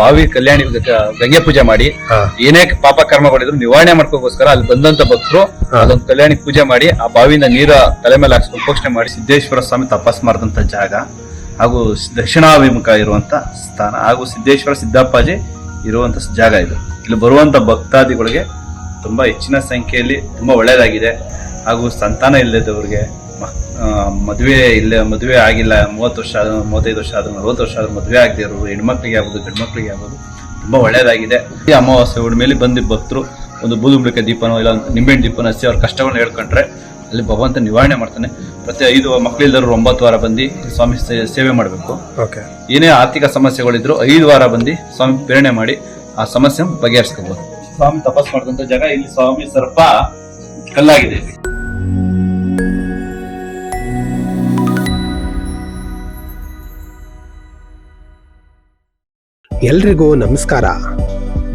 ಬಾವಿ ಕಲ್ಯಾಣಿ ಗಂಗೆ ಪೂಜೆ ಮಾಡಿ. ಏನೇ ಪಾಪ ಕರ್ಮಗಳಿದ್ರು ನಿವಾರಣೆ ಮಾಡ್ಕೋಸ್ಕರ ಅಲ್ಲಿ ಬಂದಂತ ಭಕ್ತರು ಅದೊಂದು ಕಲ್ಯಾಣಿ ಪೂಜೆ ಮಾಡಿ ಆ ಬಾವಿಯಿಂದ ನೀರ ತಲೆ ಮೇಲೆ ಹಾಕಿ ಪೋಷಣೆ ಮಾಡಿ ಸಿದ್ದೇಶ್ವರ ಸ್ವಾಮಿ ತಪಸ್ ಮಾಡಿದಂತ ಜಾಗ. ಹಾಗೂ ದಕ್ಷಿಣಾಭಿಮುಖ ಇರುವಂತ ಸ್ಥಾನ ಹಾಗೂ ಸಿದ್ದೇಶ್ವರ ಸಿದ್ದಪ್ಪಾಜಿ ಇರುವಂತ ಜಾಗ ಇದು. ಇಲ್ಲಿ ಬರುವಂತ ಭಕ್ತಾದಿಗಳಿಗೆ ತುಂಬಾ ಹೆಚ್ಚಿನ ಸಂಖ್ಯೆಯಲ್ಲಿ ತುಂಬಾ ಒಳ್ಳೆಯದಾಗಿದೆ ಹಾಗೂ ಸಂತಾನ ಇಲ್ಲದವ್ರಿಗೆ ಮದುವೆ ಇಲ್ಲ ಮದುವೆ ಆಗಿಲ್ಲ ಮೂವತ್ತು ವರ್ಷ ಆದ್ರೂ ಮೂವತ್ತೈದು ವರ್ಷ ಆದ್ರೂ ನಲವತ್ತು ವರ್ಷ ಆದ್ರೂ ಮದುವೆ ಆಗದೆ ಇರೋರು ಹೆಣ್ಮಕ್ಳಿಗೆ ಆಗ್ಬೋದು ಗಂಡ್ಮಕ್ಳಿಗೆ ಆಗ್ಬೋದು ತುಂಬಾ ಒಳ್ಳೆಯದಾಗಿದೆ ಈ ಅಮಾವಾಸ್ಯೆ ಹುಡ್ಮೇಲೆ ಬಂದು ಭಕ್ತರು ಒಂದು ಬೂದುಂಬಿಕೆ ದೀಪನೋ ಇಲ್ಲ ನಿಂಬೆಹಣ್ಣು ದೀಪನ ಹಚ್ಚಿ ಅವ್ರ ಕಷ್ಟವನ್ನು ಹೇಳ್ಕೊಂಡ್ರೆ ಅಲ್ಲಿ ಭಗವಂತ ನಿವಾರಣೆ ಮಾಡ್ತಾನೆ. ಪ್ರತಿ ಐದು ಮಕ್ಕಳಿಲ್ಲದರು ಒಂಬತ್ತು ವಾರ ಬಂದು ಸ್ವಾಮಿ ಸೇವೆ ಮಾಡಬೇಕು. ಓಕೆ. ಏನೇ ಆರ್ಥಿಕ ಸಮಸ್ಯೆಗಳಿದ್ರು ಐದು ವಾರ ಬಂದು ಸ್ವಾಮಿ ಪ್ರೇರಣೆ ಮಾಡಿ ಆ ಸಮಸ್ಯೆ ಬಗೆಹರಿಸ್ಕೋಬಹುದು ಸ್ವಾಮಿ ತಪಸ್ ಮಾಡಿದಂತ ಜಾಗ ಇಲ್ಲಿ ಸ್ವಾಮಿ ಸರ್ಪ ಕಲ್ಲಾಗಿದೆ. ಎಲ್ರಿಗೂ ನಮಸ್ಕಾರ.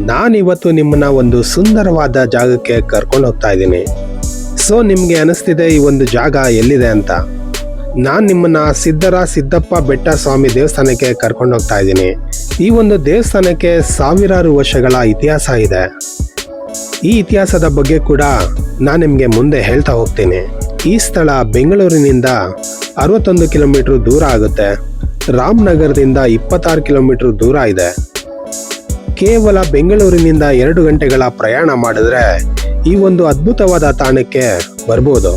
ನಾನಿವತ್ತು ನಿಮ್ಮನ್ನ ಒಂದು ಸುಂದರವಾದ ಜಾಗಕ್ಕೆ ಕರ್ಕೊಂಡು ಹೋಗ್ತಾ ಇದ್ದೀನಿ. ಸೊ ನಿಮಗೆ ಅನಿಸ್ತಿದೆ ಈ ಒಂದು ಜಾಗ ಎಲ್ಲಿದೆ ಅಂತ. ನಾನು ನಿಮ್ಮನ್ನ ಸಿದ್ದರ ಸಿದ್ದಪ್ಪ ಬೆಟ್ಟ ಸ್ವಾಮಿ ದೇವಸ್ಥಾನಕ್ಕೆ ಕರ್ಕೊಂಡು ಹೋಗ್ತಾ ಇದ್ದೀನಿ. ಈ ಒಂದು ದೇವಸ್ಥಾನಕ್ಕೆ ಸಾವಿರಾರು ವರ್ಷಗಳ ಇತಿಹಾಸ ಇದೆ. ಈ ಇತಿಹಾಸದ ಬಗ್ಗೆ ಕೂಡ ನಾನು ನಿಮಗೆ ಮುಂದೆ ಹೇಳ್ತಾ ಹೋಗ್ತೀನಿ. ಈ ಸ್ಥಳ ಬೆಂಗಳೂರಿನಿಂದ ಅರವತ್ತೊಂದು ಕಿಲೋಮೀಟರ್ ದೂರ ಆಗುತ್ತೆ. ರಾಮನಗರದಿಂದ ಇಪ್ಪತ್ತಾರು ಕಿಲೋಮೀಟರ್ ದೂರ ಇದೆ. ಕೇವಲ ಬೆಂಗಳೂರಿನಿಂದ ಎರಡು ಗಂಟೆಗಳ ಪ್ರಯಾಣ ಮಾಡಿದ್ರೆ ಈ ಒಂದು ಅದ್ಭುತವಾದ ತಾಣಕ್ಕೆ ಬರ್ಬೋದು.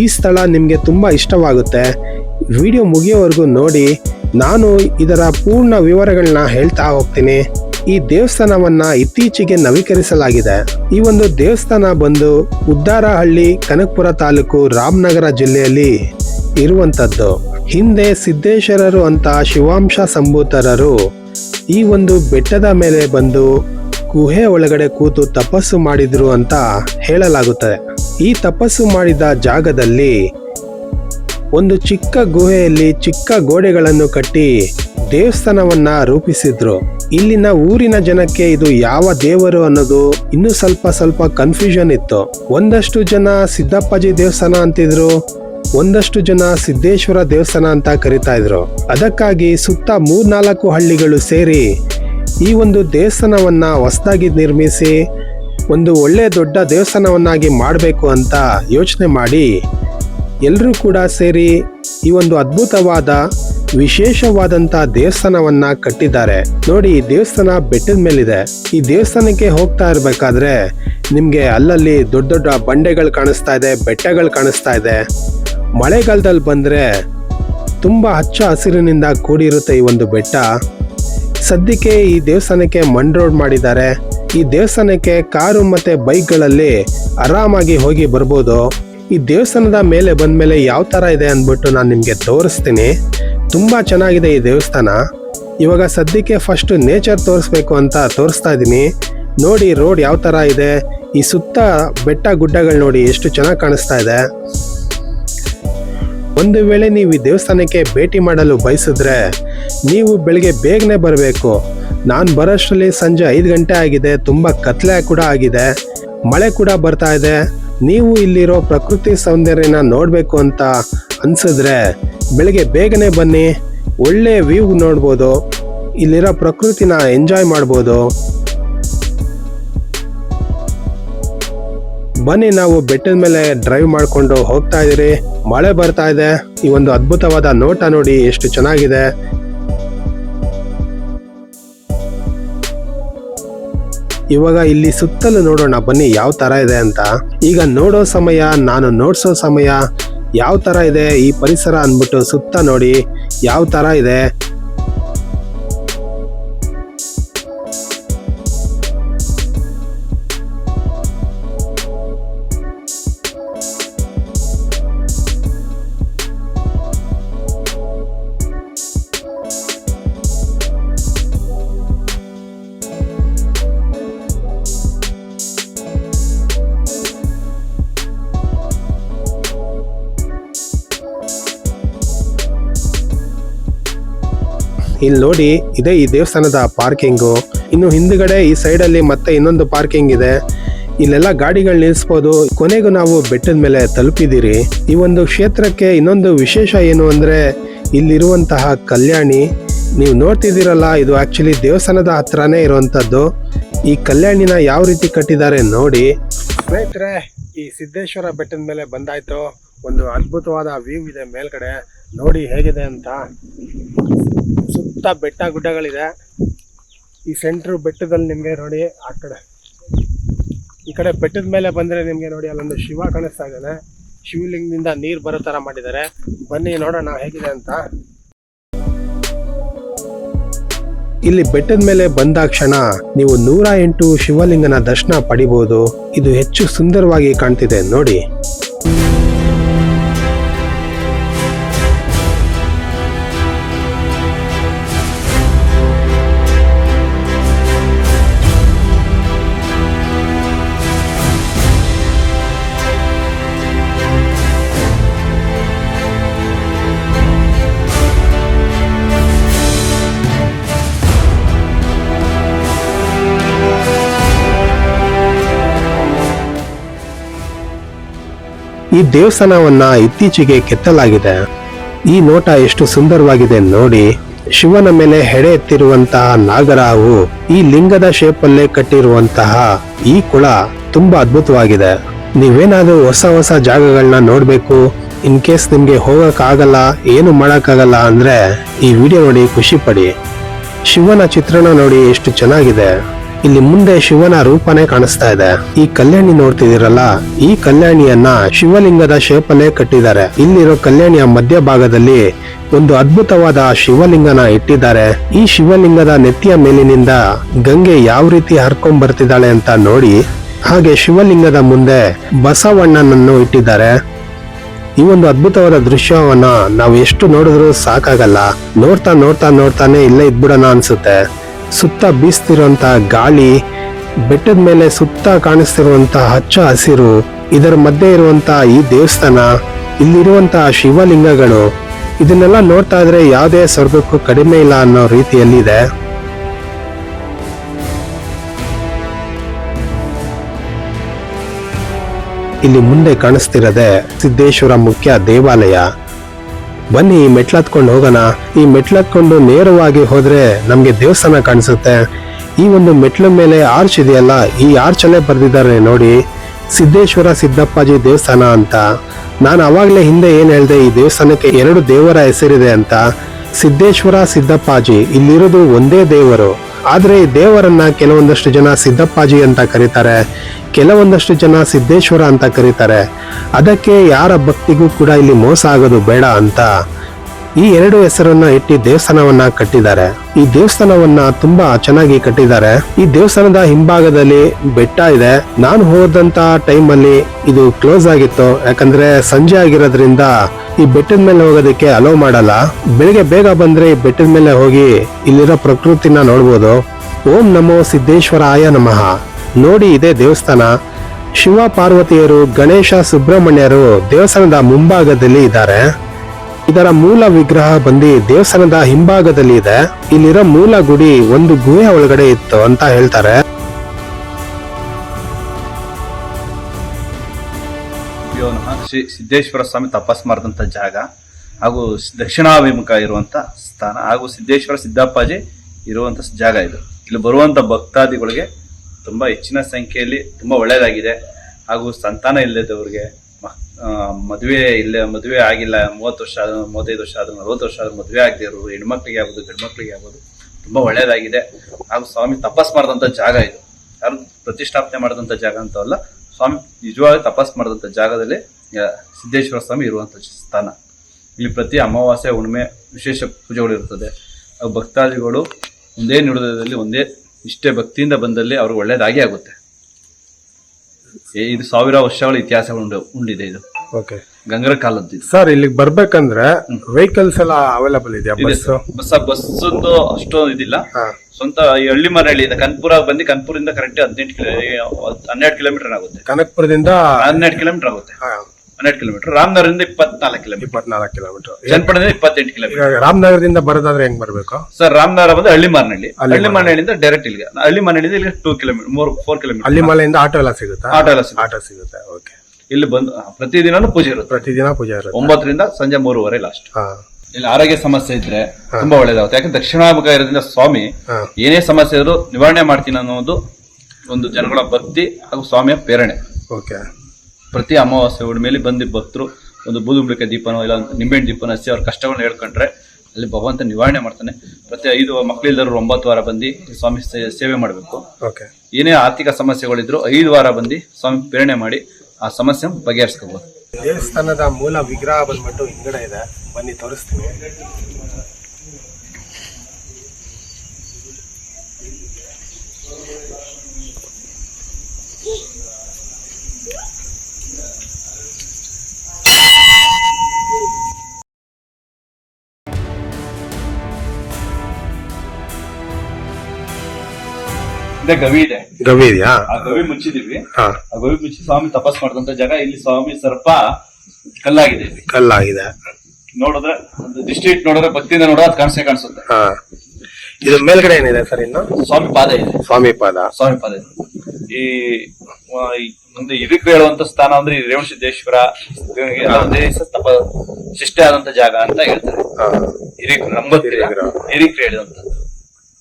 ಈ ಸ್ಥಳ ನಿಮಗೆ ತುಂಬ ಇಷ್ಟವಾಗುತ್ತೆ. ವಿಡಿಯೋ ಮುಗಿಯೋವರೆಗೂ ನೋಡಿ, ನಾನು ಇದರ ಪೂರ್ಣ ವಿವರಗಳನ್ನ ಹೇಳ್ತಾ ಹೋಗ್ತೀನಿ. ಈ ದೇವಸ್ಥಾನವನ್ನ ಇತ್ತೀಚೆಗೆ ನವೀಕರಿಸಲಾಗಿದೆ. ಈ ಒಂದು ದೇವಸ್ಥಾನ ಬಂದು ಉದ್ದಾರಹಳ್ಳಿ, ಕನಕಪುರ ತಾಲೂಕು ರಾಮನಗರ ಜಿಲ್ಲೆಯಲ್ಲಿ ಇರುವಂತದ್ದು ಹಿಂದೆ ಸಿದ್ದೇಶ್ವರರು ಅಂತ ಶಿವಾಂಶ ಸಂಭೂತರರು ಈ ಒಂದು ಬೆಟ್ಟದ ಮೇಲೆ ಬಂದು ಗುಹೆ ಒಳಗಡೆ ಕೂತು ತಪಸ್ಸು ಮಾಡಿದ್ರು ಅಂತ ಹೇಳಲಾಗುತ್ತದೆ. ಈ ತಪಸ್ಸು ಮಾಡಿದ ಜಾಗದಲ್ಲಿ ಒಂದು ಚಿಕ್ಕ ಗುಹೆಯಲ್ಲಿ ಚಿಕ್ಕ ಗೋಡೆಗಳನ್ನು ಕಟ್ಟಿ ದೇವಸ್ಥಾನವನ್ನ ರೂಪಿಸಿದ್ರು. ಇಲ್ಲಿನ ಊರಿನ ಜನಕ್ಕೆ ಇದು ಯಾವ ದೇವರು ಅನ್ನೋದು ಇನ್ನೂ ಸ್ವಲ್ಪ ಸ್ವಲ್ಪ ಕನ್ಫ್ಯೂಷನ್ ಇತ್ತು. ಒಂದಷ್ಟು ಜನ ಸಿದ್ದಪ್ಪಾಜಿ ದೇವಸ್ಥಾನ ಅಂತಿದ್ರು ಒಂದಷ್ಟು ಜನ ಸಿದ್ದೇಶ್ವರ ದೇವಸ್ಥಾನ ಅಂತ ಕರಿತಾ ಇದ್ರು. ಅದಕ್ಕಾಗಿ ಸುತ್ತ ಮೂರ್ನಾಲ್ಕು ಹಳ್ಳಿಗಳು ಸೇರಿ ಈ ಒಂದು ದೇವಸ್ಥಾನವನ್ನ ಹೊಸದಾಗಿ ನಿರ್ಮಿಸಿ ಒಂದು ಒಳ್ಳೆ ದೊಡ್ಡ ದೇವಸ್ಥಾನವನ್ನಾಗಿ ಮಾಡಬೇಕು ಅಂತ ಯೋಚನೆ ಮಾಡಿ ಎಲ್ಲರೂ ಕೂಡ ಸೇರಿ ಈ ಒಂದು ಅದ್ಭುತವಾದ, ವಿಶೇಷವಾದಂತ ದೇವಸ್ಥಾನವನ್ನ ಕಟ್ಟಿದ್ದಾರೆ. ನೋಡಿ, ಈ ದೇವಸ್ಥಾನ ಬೆಟ್ಟದ ಮೇಲಿದೆ. ಈ ದೇವಸ್ಥಾನಕ್ಕೆ ಹೋಗ್ತಾ ಇರಬೇಕಾದ್ರೆ ನಿಮಗೆ ಅಲ್ಲಲ್ಲಿ ದೊಡ್ಡ ದೊಡ್ಡ ಬಂಡೆಗಳು ಕಾಣಿಸ್ತಾ ಇದೆ, ಬೆಟ್ಟಗಳು ಕಾಣಿಸ್ತಾ ಇದೆ. ಮಳೆಗಾಲದಲ್ಲಿ ಬಂದರೆ ತುಂಬ ಹಚ್ಚ ಹಸಿರಿನಿಂದ ಕೂಡಿರುತ್ತೆ ಈ ಒಂದು ಬೆಟ್ಟ. ಸದ್ಯಕ್ಕೆ ಈ ದೇವಸ್ಥಾನಕ್ಕೆ ಮಣ್ ರೋಡ್ ಮಾಡಿದ್ದಾರೆ. ಈ ದೇವಸ್ಥಾನಕ್ಕೆ ಕಾರು ಮತ್ತು ಬೈಕ್ಗಳಲ್ಲಿ ಆರಾಮಾಗಿ ಹೋಗಿ ಬರ್ಬೋದು. ಈ ದೇವಸ್ಥಾನದ ಮೇಲೆ ಬಂದ ಮೇಲೆ ಯಾವ ಥರ ಇದೆ ಅಂದ್ಬಿಟ್ಟು ನಾನು ನಿಮಗೆ ತೋರಿಸ್ತೀನಿ. ತುಂಬ ಚೆನ್ನಾಗಿದೆ ಈ ದೇವಸ್ಥಾನ. ಇವಾಗ ಸದ್ಯಕ್ಕೆ ಫಸ್ಟ್ ನೇಚರ್ ತೋರಿಸ್ಬೇಕು ಅಂತ ತೋರಿಸ್ತಾ ಇದ್ದೀನಿ. ನೋಡಿ ರೋಡ್ ಯಾವ ಥರ ಇದೆ. ಈ ಸುತ್ತ ಬೆಟ್ಟ ಗುಡ್ಡಗಳು ನೋಡಿ ಎಷ್ಟು ಚೆನ್ನಾಗಿ ಕಾಣಿಸ್ತಾ ಇದೆ. ಒಂದು ವೇಳೆ ನೀವು ಈ ದೇವಸ್ಥಾನಕ್ಕೆ ಭೇಟಿ ಮಾಡಲು ಬಯಸಿದ್ರೆ ನೀವು ಬೆಳಗ್ಗೆ ಬೇಗನೆ ಬರಬೇಕು. ನಾನು ಬರೋಷ್ಟರಲ್ಲಿ ಸಂಜೆ ಐದು ಗಂಟೆ ಆಗಿದೆ, ತುಂಬ ಕತ್ಲೆ ಕೂಡ ಆಗಿದೆ, ಮಳೆ ಕೂಡ ಬರ್ತಾ ಇದೆ. ನೀವು ಇಲ್ಲಿರೋ ಪ್ರಕೃತಿ ಸೌಂದರ್ಯನ ನೋಡಬೇಕು ಅಂತ ಅನ್ಸಿದ್ರೆ ಬೆಳಿಗ್ಗೆ ಬೇಗನೆ ಬನ್ನಿ, ಒಳ್ಳೆ ವ್ಯೂ ನೋಡ್ಬೋದು, ಇಲ್ಲಿರೋ ಪ್ರಕೃತಿನ ಎಂಜಾಯ್ ಮಾಡ್ಬೋದು. ಬನ್ನಿ ನಾವು ಬೆಟ್ಟದ ಮೇಲೆ ಡ್ರೈವ್ ಮಾಡ್ಕೊಂಡು ಹೋಗ್ತಾ ಇದೀರಿ ಮಳೆ ಬರ್ತಾ ಇದೆ. ಈ ಒಂದು ಅದ್ಭುತವಾದ ನೋಟ ನೋಡಿ ಎಷ್ಟು ಚೆನ್ನಾಗಿದೆ. ಇವಾಗ ಇಲ್ಲಿ ಸುತ್ತಲೂ ನೋಡೋಣ ಬನ್ನಿ ಯಾವ ತರ ಇದೆ ಅಂತ. ಈಗ ನೋಡೋ ಸಮಯ, ನಾನು ನೋಡ್ಸೋ ಸಮಯ ಯಾವ ತರ ಇದೆ. ಈ ಪರಿಸರ ಅಂದ್ಬಿಟ್ಟು ಸುತ್ತ ನೋಡಿ ಯಾವ ತರ ಇದೆ. ಇಲ್ಲಿ ನೋಡಿ, ಇದೆ ಈ ದೇವಸ್ಥಾನದ ಪಾರ್ಕಿಂಗು. ಇನ್ನು ಹಿಂದ್ಗಡೆ ಈ ಸೈಡಲ್ಲಿ ಮತ್ತೆ ಇನ್ನೊಂದು ಪಾರ್ಕಿಂಗ್ ಇದೆ. ಇಲ್ಲೆಲ್ಲ ಗಾಡಿಗಳು ನಿಲ್ಲಿಸ್ಬೋದು ಕೊನೆಗೂ ನಾವು ಬೆಟ್ಟದ ಮೇಲೆ ತಲುಪಿದ್ದೀರಿ. ಈ ಒಂದು ಕ್ಷೇತ್ರಕ್ಕೆ ಇನ್ನೊಂದು ವಿಶೇಷ ಏನು ಅಂದ್ರೆ, ಇಲ್ಲಿರುವಂತಹ ಕಲ್ಯಾಣಿ. ನೀವು ನೋಡ್ತಿದ್ದೀರಲ್ಲ, ಇದು ಆಕ್ಚುಲಿ ದೇವಸ್ಥಾನದ ಹತ್ರನೇ ಇರುವಂತದ್ದು ಈ ಕಲ್ಯಾಣಿನ ಯಾವ ರೀತಿ ಕಟ್ಟಿದ್ದಾರೆ ನೋಡಿ. ಸ್ನೇಹಿತರೆ, ಈ ಸಿದ್ದೇಶ್ವರ ಬೆಟ್ಟದ ಮೇಲೆ ಬಂದಾಯ್ತು. ಒಂದು ಅದ್ಭುತವಾದ ವ್ಯೂ ಇದೆ ಮೇಲ್ಗಡೆ. ನೋಡಿ ಹೇಗಿದೆ ಅಂತ. ಸುತ್ತ ಬೆಟ್ಟ ಗುಡ್ಡಗಳಿದೆ. ಈ ಸೆಂಟ್ರ್ ಬೆಟ್ಟದಲ್ಲಿ ನಿಮಗೆ ನೋಡಿ ಆ ಕಡೆ. ಈ ಕಡೆ ಬೆಟ್ಟದ ಮೇಲೆ ಬಂದರೆ ನಿಮಗೆ ನೋಡಿ ಅಲ್ಲೊಂದು ಶಿವ ಕಾಣಿಸ್ತಾ ಇದ್ದಾನೆ. ಶಿವಲಿಂಗದಿಂದ ನೀರು ಬರೋ ತರ ಮಾಡಿದ್ದಾರೆ. ಬನ್ನಿ ನೋಡೋಣ ಹೇಗಿದೆ ಅಂತ. ಇಲ್ಲಿ ಬೆಟ್ಟದ ಮೇಲೆ ಬಂದಾಕ್ಷಣ ನೀವು ನೂರ ಎಂಟು ಶಿವಲಿಂಗನ ದರ್ಶನ ಪಡಿಬಹುದು ಇದು ಹೆಚ್ಚು ಸುಂದರವಾಗಿ ಕಾಣ್ತಿದೆ ನೋಡಿ. ಈ ದೇವಸ್ಥಾನವನ್ನ ಇತ್ತೀಚೆಗೆ ಕೆತ್ತಲಾಗಿದೆ. ಈ ನೋಟ ಎಷ್ಟು ಸುಂದರವಾಗಿದೆ ನೋಡಿ. ಶಿವನ ಮೇಲೆ ಹೆಡೆ ಎತ್ತಿರುವಂತಹ ನಾಗರಾವು ಈ ಲಿಂಗದ ಶೇಪಲ್ಲೇ ಕಟ್ಟಿರುವಂತಹ ಈ ಕುಳ ತುಂಬಾ ಅದ್ಭುತವಾಗಿದೆ. ನೀವೇನಾದ್ರೂ ಹೊಸ ಹೊಸ ಜಾಗಗಳನ್ನ ನೋಡ್ಬೇಕು. ಇನ್ ಕೇಸ್ ನಿಮ್ಗೆ ಹೋಗಕ್ ಆಗಲ್ಲ ಏನು ಮಾಡಕ್ಕಾಗಲ್ಲ ಅಂದ್ರೆ ಈ ವಿಡಿಯೋ ನೋಡಿ ಖುಷಿ ಪಡಿ. ಶಿವನ ಚಿತ್ರಣ ನೋಡಿ ಎಷ್ಟು ಚೆನ್ನಾಗಿದೆ. ಇಲ್ಲಿ ಮುಂದೆ ಶಿವನ ರೂಪನೇ ಕಾಣಿಸ್ತಾ ಇದೆ. ಈ ಕಲ್ಯಾಣಿ ನೋಡ್ತಿದಿರಲ್ಲ ಈ ಕಲ್ಯಾಣಿಯನ್ನ ಶಿವಲಿಂಗದ ಶೇಪಲ್ಲೇ ಕಟ್ಟಿದ್ದಾರೆ. ಇಲ್ಲಿರೋ ಕಲ್ಯಾಣಿಯ ಮಧ್ಯಭಾಗದಲ್ಲಿ ಒಂದು ಅದ್ಭುತವಾದ ಶಿವಲಿಂಗನ ಇಟ್ಟಿದ್ದಾರೆ. ಈ ಶಿವಲಿಂಗದ ನೆತ್ತಿಯ ಮೇಲಿನಿಂದ ಗಂಗೆ ಯಾವ ರೀತಿ ಹರ್ಕೊಂಡ್ ಬರ್ತಿದ್ದಾಳೆ ಅಂತ ನೋಡಿ, ಹಾಗೆ ಶಿವಲಿಂಗದ ಮುಂದೆ ಬಸವಣ್ಣನನ್ನು ಇಟ್ಟಿದ್ದಾರೆ. ಈ ಒಂದು ಅದ್ಭುತವಾದ ದೃಶ್ಯವನ್ನ ನಾವು ಎಷ್ಟು ನೋಡಿದ್ರು ಸಾಕಾಗಲ್ಲ. ನೋಡ್ತಾ ನೋಡ್ತಾ ನೋಡ್ತಾನೆ ಇಲ್ಲೇ ಇದ್ಬಿಡೋಣ ಅನ್ಸುತ್ತೆ. ಸುತ್ತ ಬೀಸ್ತಿರುವಂತಹ ಗಾಳಿ, ಬೆಟ್ಟದ ಮೇಲೆ ಸುತ್ತ ಕಾಣಿಸ್ತಿರುವಂತಹ ಹಚ್ಚ ಹಸಿರು, ಇದರ ಮಧ್ಯೆ ಇರುವಂತಹ ಈ ದೇವಸ್ಥಾನ, ಇಲ್ಲಿರುವಂತಹ ಶಿವಲಿಂಗಗಳು, ಇದನ್ನೆಲ್ಲ ನೋಡ್ತಾ ಇದ್ರೆ ಯಾವುದೇ ಸ್ವರ್ಗಕ್ಕೂ ಕಡಿಮೆ ಇಲ್ಲ ಅನ್ನೋ ರೀತಿಯಲ್ಲಿದೆ. ಇಲ್ಲಿ ಮುಂದೆ ಕಾಣಿಸ್ತಿರದೆ ಸಿದ್ದೇಶ್ವರ ಮುಖ್ಯ ದೇವಾಲಯ. ಬನ್ನಿ, ಈ ಮೆಟ್ಲತ್ಕೊಂಡು ಹೋಗೋಣ. ಈ ಮೆಟ್ಲತ್ಕೊಂಡು ನೇರವಾಗಿ ಹೋದ್ರೆ ನಮ್ಗೆ ದೇವಸ್ಥಾನ ಕಾಣಿಸುತ್ತೆ. ಈ ಒಂದು ಮೆಟ್ಲ ಮೇಲೆ ಆರ್ಚ್ ಇದೆಯಲ್ಲ, ಈ ಆರ್ಚ್ ಅಲ್ಲೇ ಬರ್ದಿದ್ದಾರೆ ನೋಡಿ. ಸಿದ್ದೇಶ್ವರ ಸಿದ್ದಪ್ಪಾಜಿ ದೇವಸ್ಥಾನ ಅಂತ. ನಾನು ಅವಾಗಲೇ ಹಿಂದೆ ಏನು ಹೇಳಿದೆ, ಈ ದೇವಸ್ಥಾನಕ್ಕೆ ಎರಡು ದೇವರ ಹೆಸರಿದೆ ಅಂತ. ಸಿದ್ದೇಶ್ವರ ಸಿದ್ದಪ್ಪಾಜಿ, ಇಲ್ಲಿರೋದು ಒಂದೇ ದೇವರು. ಆದ್ರೆ ದೇವರನ್ನ ಕೆಲವೊಂದಷ್ಟು ಜನ ಸಿದ್ದಪ್ಪಾಜಿ ಅಂತ ಕರೀತಾರೆ, ಕೆಲವೊಂದಷ್ಟು ಜನ ಸಿದ್ದೇಶ್ವರ ಅಂತ ಕರೀತಾರೆ. ಅದಕ್ಕೆ ಯಾರ ಭಕ್ತಿಗೂ ಕೂಡ ಇಲ್ಲಿ ಮೋಸ ಆಗೋದು ಬೇಡ ಅಂತ ಈ ಎರಡು ಹೆಸರನ್ನ ಇಟ್ಟು ದೇವಸ್ಥಾನವನ್ನ ಕಟ್ಟಿದ್ದಾರೆ. ಈ ದೇವಸ್ಥಾನವನ್ನ ತುಂಬಾ ಚೆನ್ನಾಗಿ ಕಟ್ಟಿದ್ದಾರೆ. ಈ ದೇವಸ್ಥಾನದ ಹಿಂಭಾಗದಲ್ಲಿ ಬೆಟ್ಟ ಇದೆ. ನಾನು ಹೋದಂತ ಟೈಮ್ ಅಲ್ಲಿ ಇದು ಕ್ಲೋಸ್ ಆಗಿತ್ತು. ಯಾಕಂದ್ರೆ ಸಂಜೆ ಆಗಿರೋದ್ರಿಂದ ಈ ಬೆಟ್ಟದ ಮೇಲೆ ಹೋಗೋದಕ್ಕೆ ಅಲೋ ಮಾಡಲ್ಲ. ಬೆಳಿಗ್ಗೆ ಬೇಗ ಬಂದ್ರೆ ಈ ಬೆಟ್ಟದ ಮೇಲೆ ಹೋಗಿ ಇಲ್ಲಿರೋ ಪ್ರಕೃತಿನ ನೋಡ್ಬೋದು. ಓಂ ನಮೋ ಸಿದ್ದೇಶ್ವರಾಯ ನಮಃ. ನೋಡಿ ಇದೇ ದೇವಸ್ಥಾನ. ಶಿವ ಪಾರ್ವತಿಯರು, ಗಣೇಶ, ಸುಬ್ರಹ್ಮಣ್ಯರು ದೇವಸ್ಥಾನದ ಮುಂಭಾಗದಲ್ಲಿ ಇದ್ದಾರೆ. ಇದರ ಮೂಲ ವಿಗ್ರಹ ಬಂದು ದೇವಸ್ಥಾನದ ಹಿಂಭಾಗದಲ್ಲಿ ಇದೆ. ಇಲ್ಲಿರೋ ಮೂಲ ಗುಡಿ ಒಂದು ಗುಹೆ ಒಳಗಡೆ ಇತ್ತು ಅಂತ ಹೇಳ್ತಾರೆ. ಇವನು ಶ್ರೀ ಸಿದ್ದೇಶ್ವರ ಸ್ವಾಮಿ ತಪಸ್ ಮಾಡಿದಂತ ಜಾಗ ಹಾಗೂ ದಕ್ಷಿಣಾಭಿಮುಖ ಇರುವಂತ ಸ್ಥಾನ ಹಾಗೂ ಸಿದ್ದೇಶ್ವರ ಸಿದ್ದಪ್ಪಾಜಿ ಇರುವಂತ ಜಾಗ ಇದು. ಇಲ್ಲಿ ಬರುವಂತ ಭಕ್ತಾದಿಗಳಿಗೆ ತುಂಬಾ ಹೆಚ್ಚಿನ ಸಂಖ್ಯೆಯಲ್ಲಿ ತುಂಬಾ ಒಳ್ಳೆಯದಾಗಿದೆ ಹಾಗೂ ಸಂತಾನ ಇಲ್ಲದವ್ರಿಗೆ ಮದುವೆ ಇಲ್ಲ, ಮದುವೆ ಆಗಿಲ್ಲ, ಮೂವತ್ತು ವರ್ಷ ಆದ್ರೂ, ಮೂವತ್ತೈದು ವರ್ಷ ಆದ್ರೂ, ನಲವತ್ತು ವರ್ಷ ಆದ್ರೂ ಮದುವೆ ಆಗದೆ ಇರೋರು, ಹೆಣ್ಮಕ್ಳಿಗೆ ಆಗ್ಬೋದು, ಗಂಡ್ಮಕ್ಳಿಗೆ ಆಗ್ಬೋದು, ತುಂಬಾ ಒಳ್ಳೆಯದಾಗಿದೆ ಹಾಗೂ ಸ್ವಾಮಿ ತಪಸ್ ಮಾಡಿದಂತ ಜಾಗ ಇದು. ಯಾರು ಪ್ರತಿಷ್ಠಾಪನೆ ಮಾಡಿದಂತ ಜಾಗ ಅಂತ ಅಲ್ಲ ಸ್ವಾಮಿ ನಿಜವಾಗಿ ತಪಸ್ ಮಾಡಿದಂತ ಜಾಗದಲ್ಲಿ ಸಿದ್ದೇಶ್ವರ ಸ್ವಾಮಿ ಇರುವಂತ ಸ್ಥಾನ. ಇಲ್ಲಿ ಪ್ರತಿ ಅಮಾವಾಸ್ಯೆ ಹುಣ್ಣಿಮೆ ವಿಶೇಷ ಪೂಜೆಗಳು ಹಾಗೂ ಭಕ್ತಾದಿಗಳು ಒಂದೇ ನಿಡುದದಲ್ಲಿ ಒಂದೇ ಇಷ್ಟೇ ಭಕ್ತಿಯಿಂದ ಬಂದಲ್ಲಿ ಅವ್ರಿಗೆ ಒಳ್ಳೇದಾಗಿ ಆಗುತ್ತೆ. ಇದು ಸಾವಿರ ವರ್ಷಗಳ ಇತಿಹಾಸ ಉಂಡು ಉಂಡಿದೆ ಇದು. ಓಕೆ ಗಂಗರ ಕಾಲದ್ದು ಇದು. ಸರ್ ಇಲ್ಲಿಗೆ ಬರ್ಬೇಕಂದ್ರೆ ವೆಹಿಕಲ್ಸ್ ಎಲ್ಲ ಅವೈಲಬಲ್ ಇದೆಯಾ ಇದೆ ಬಸ್ ಸರ್. ಬಸ್ ಒಂದು ಅಷ್ಟೊಂದು ಇದಿಲ್ಲ. ಹಾ. ಸ್ವಂತ ಈ ಹಳ್ಳಿ ಮರಳ್ಳಿ ಇದೆ ಕನ್ಪುರ ಬಂದು ಕನ್ಪುರಿಂದ ಕರೆಕ್ಟ್ ಹದಿನೆಂಟು ಕಿಲೋ ಹನ್ನೆರಡು ಕಿಲೋಮೀಟರ್ ಆಗುತ್ತೆ. ಕನಕ್ಪುರದಿಂದ ಹನ್ನೆರಡು ಕಿಲೋಮೀಟರ್ ಆಗುತ್ತೆ. ಹನ್ನೆರಡು ಕಿಲೋಮೀಟರ್ ರಾಮನಗರದಿಂದ ಇಪ್ಪತ್ನಾಲ್ಕು ಕಿಲೋಮೀಟರ್ ಇಪ್ಪತ್ನಾಲ್ಕು ಕಿಲೋಮೀಟರ್ ಜನಪಡದಿಂದ ಇಪ್ಪತ್ತೆಂಟು ಕಿಲೋಮೀಟರ್ ರಾಮನಗರದಿಂದ ಬರೋದಾದ್ರೆ ಹೆಂಗ್ ಬರಬೇಕು? ಸರ್ ರಾಮನಗರ ಬಂದು ಹಳ್ಳಿ ಮಾರ್ನಹಳ್ಳಿ ಹಳ್ಳಿ ಹಳ್ಳಿ ಮಾರ್ನಹಳ್ಳಿಯಿಂದ ಡೈರೆಕ್ಟ್ ಇಲ್ಲಿಗೆ ಹಳ್ಳಿ ಮಾರ್ನಹಳ್ಳಿಯಿಂದ ಇಲ್ಲಿ ಟೂ ಕಿಲೋಮೀಟರ್ ಮೂರು ಫೋರ್ ಕಿಲೋಮೀಟರ್ ಅಲ್ಲಿ ಮಲೆಯಿಂದ ಆಟೋ ಎಲ್ಲ ಸಿಗುತ್ತಾ? ಆಟೋ ಎಲ್ಲ ಸಿಗುತ್ತೆ. ಆಟೋ ಸಿಗುತ್ತೆ ಓಕೆ ಇಲ್ಲಿ ಬಂದು ಪ್ರತಿದಿನ ಪೂಜೆ ಇರುತ್ತೆ. ಪ್ರತಿದಿನ ಪೂಜೆ ಇರುತ್ತೆ. ಒಂಬತ್ತರಿಂದ ಸಂಜೆ ಮೂರುವರೆ ಲಾಸ್ಟ್ ಇಲ್ಲಿ ಆರೋಗ್ಯ ಸಮಸ್ಯೆ ಇದ್ರೆ ತುಂಬಾ ಒಳ್ಳೇದಾಗುತ್ತೆ. ಯಾಕಂದ್ರೆ ದಕ್ಷಿಣಾಭಿಮುಖ ಇರೋದ್ರಿಂದ ಸ್ವಾಮಿ ಏನೇ ಸಮಸ್ಯೆ ಇದ್ರು ನಿವಾರಣೆ ಮಾಡ್ತೀನಿ ಅನ್ನೋದು ಒಂದು ಜನಗಳ ಭಕ್ತಿ ಹಾಗೂ ಸ್ವಾಮಿಯ ಪ್ರೇರಣೆ. ಓಕೆ. ಪ್ರತಿ ಅಮಾವಾಸ್ಯೆ ಮೇಲೆ ಬಂದು ಭಕ್ತರು ಒಂದು ಬೂದುಬಿಡಿಕೆ ದೀಪನೋ ಇಲ್ಲ ನಿಂಬೆಹಣ್ಣು ದೀಪನ ಹಚ್ಚಿ ಅವ್ರ ಕಷ್ಟಗಳನ್ನ ಹೇಳ್ಕೊಂಡ್ರೆ ಅಲ್ಲಿ ಭಗವಂತ ನಿವಾರಣೆ ಮಾಡ್ತಾನೆ. ಪ್ರತಿ ಐದು ಮಕ್ಕಳಿಲ್ಲದರು ಒಂಬತ್ತು ವಾರ ಬಂದು ಸ್ವಾಮಿ ಸೇವೆ ಮಾಡಬೇಕು. ಓಕೆ. ಏನೇ ಆರ್ಥಿಕ ಸಮಸ್ಯೆಗಳಿದ್ರು ಐದು ವಾರ ಬಂದು ಸ್ವಾಮಿ ಪ್ರೇರಣೆ ಮಾಡಿ ಆ ಸಮಸ್ಯೆ ಬಗೆಹರಿಸ್ಕೋಬಹುದು ದೇವಸ್ಥಾನದ ಮೂಲ ವಿಗ್ರಹ ಬಂದ್ಬಿಟ್ಟು ಹಿಂಗಡೆ ಇದೆ. ಬನ್ನಿ ತೋರಿಸ್ತೀನಿ. ಗವಿ ಇದೆ. ಗವಿ ಇದೆಯಾ? ಆ ಗವಿ ಮುಚ್ಚಿದೀವಿ. ಹಾ. ಆ ಗವಿ ಮುಚ್ಚಿ ಸ್ವಾಮಿ ತಪಸ್ ಮಾಡಿದಂತ ಜಾಗ ಇಲ್ಲಿ ಸ್ವಾಮಿ ಸರ್ಪ ಕಲ್ಲಾಗಿದೆ ಇಲ್ಲಿ. ಕಲ್ಲಾಗಿದೆ. ನೋಡಿದ್ರೆ ಒಂದು ದೃಷ್ಟಿ ಇಟ್ಟು ನೋಡಿದ್ರೆ ಭಕ್ತಿಯಿಂದ ನೋಡಿದ್ರೆ ಅದು ಕಾಣಿಸೇ ಕಾಣಿಸುತ್ತೆ. ಹಾ. ಇದು ಮೇಲ್ಗಡೆ ಏನಿದೆ ಸರ್ ಇನ್ನು? ಸ್ವಾಮಿ ಪಾದ ಇದೆ. ಸ್ವಾಮಿ ಪಾದ. ಸ್ವಾಮಿ ಪಾದ ಇದೆ. ಈ ಆ, ಈ ಒಂದು ಇದಕ್ಕೆ ಹೇಳುವಂತ ಸ್ಥಾನ ಅಂದ್ರೆ ಈ ರೇವಣ ಸಿದ್ದೇಶ್ವರ ಎಲ್ಲ ಒಂದೇ ದಿವಸ ತಪ ಶಿಷ್ಟೆ ಆದಂತ ಜಾಗ ಅಂತ ಹೇಳ್ತಾರೆ. ಹಾ. ಹಿರಿಕ್ ನಂಬತ್ತಿರ ಹಿರಿಕರು. ಹಿರಿಕ್ ಹೇಳಿದಂಥದ್ದು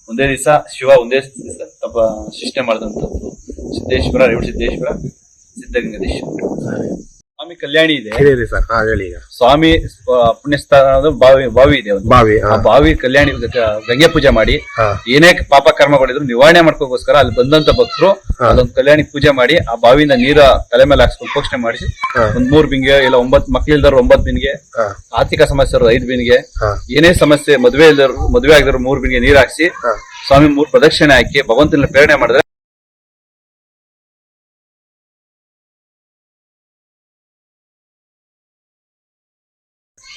ಒಂದೇ ದಿವಸ ಶಿವ ಒಂದೇ ದಿವಸ ತಪ ಶಿಷ್ಟೆ ಮಾಡಿದಂಥದ್ದು ಸಿದ್ದೇಶ್ವರ ರೇವಣ ಸಿದ್ದೇಶ್ವರ ಸಿದ್ಧಗಂಗೇಶ್ವರ ಸರಿ ಸ್ವಾಮಿ ಕಲ್ಯಾಣಿ ಇದೆ. ಸರ್. ಹಾ ಹೇಳಿ ಈಗ. ಸ್ವಾಮಿ ಪುಣ್ಯಸ್ಥಾನ ಬಾವಿ ಬಾವಿ ಇದೆ ಒಂದು. ಬಾವಿ ಆ ಹಾ ಬಾವಿ ಕಲ್ಯಾಣಿ ಗ- ಗಂಗೆ ಪೂಜೆ ಮಾಡಿ ಹಾ. ಏನೇ ಪಾಪ ಕರ್ಮಗಳಿದ್ರು ನಿವಾರಣೆ ಮಾಡ್ಕೋಗೋಸ್ಕರ ಅಲ್ಲಿ ಬಂದಂತ ಭಕ್ತರು ಹಾ. ಅಲ್ಲೊಂದು ಕಲ್ಯಾಣಿ ಪೂಜೆ ಮಾಡಿ ಆ ಬಾವಿಯಿಂದ ನೀರ ತಲೆ ಮೇಲೆ ಹಾಕ್ಸ್ಕೊಂಡು ಪೋಷಣೆ ಮಾಡಿಸಿ ಹಾ. ಒಂದ್ ಮೂರ್ ಬಿಂಗೆ ಇಲ್ಲ ಒಂಬತ್ ಮಕ್ಳಿಲ್ದವ್ರು ಒಂಬತ್ ಬಿನ್ಗೆ ಹಾ. ಆರ್ಥಿಕ ಸಮಸ್ಯೆ ಇರೋರು ಐದ್ ಬಿನ್ಗೆ ಹಾ. ಏನೇ ಸಮಸ್ಯೆ ಮದುವೆ ಇಲ್ದರು ಮದುವೆ ಆಗಿದ್ರು ಮೂರ್ ಬಿನ್ಗೆ ನೀರ್ ಹಾಕ್ಸಿ ಹಾ. ಸ್ವಾಮಿ ಮೂರ್ ಪ್ರದಕ್ಷಿಣೆ ಹಾಕಿ ಭಗವಂತನ ಪ್ರೇರಣೆ ಮಾಡಿದ್ರೆ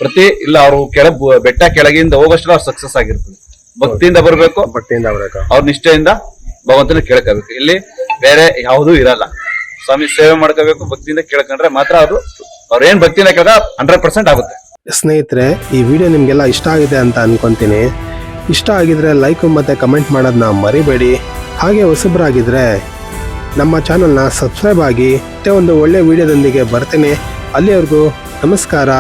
ಪ್ರತಿ ಇಲ್ಲ ಅವರು ಕೆಳ ಬೆಟ್ಟ ಕೆಳಗಿಂದ ಹೋಗೋಷ್ಟು ಅವ್ರು ಸಕ್ಸಸ್ ಆಗಿರ್ತದೆ ಭಕ್ತಿಯಿಂದ ಬರಬೇಕು. ಭಕ್ತಿಯಿಂದ ಬರಬೇಕು. ಅವ್ರ ನಿಷ್ಠೆಯಿಂದ ಭಗವಂತನ ಕೇಳ್ಕೋಬೇಕು. ಇಲ್ಲಿ ಬೇರೆ ಯಾವುದೂ ಇರಲ್ಲ. ಸ್ವಾಮಿ ಸೇವೆ ಮಾಡ್ಕೋಬೇಕು ಭಕ್ತಿಯಿಂದ ಕೇಳ್ಕೊಂಡ್ರೆ ಮಾತ್ರ ಅವರು ಅವ್ರ ಏನ್ ಭಕ್ತಿಯಿಂದ ಕೇಳ್ದ ಹಂಡ್ರೆಡ್ ಪರ್ಸೆಂಟ್ ಆಗುತ್ತೆ. ಸ್ನೇಹಿತರೆ ಈ ವಿಡಿಯೋ ನಿಮಗೆಲ್ಲ ಇಷ್ಟ ಆಗಿದೆ ಅಂತ ಅನ್ಕೊಂತೀನಿ. ಇಷ್ಟ ಆಗಿದ್ರೆ ಲೈಕ್ ಮತ್ತೆ ಕಮೆಂಟ್ ಮಾಡೋದನ್ನ ಮರಿಬೇಡಿ. ಹಾಗೆ ಹೊಸಬ್ರಾಗಿದ್ರೆ ನಮ್ಮ ಚಾನಲ್ನ ಸಬ್ಸ್ಕ್ರೈಬ್ ಆಗಿ ಮತ್ತೆ ಒಂದು ಒಳ್ಳೆ ವಿಡಿಯೋದೊಂದಿಗೆ ಬರ್ತೀನಿ. ಅಲ್ಲಿವರೆಗೂ ನಮಸ್ಕಾರ.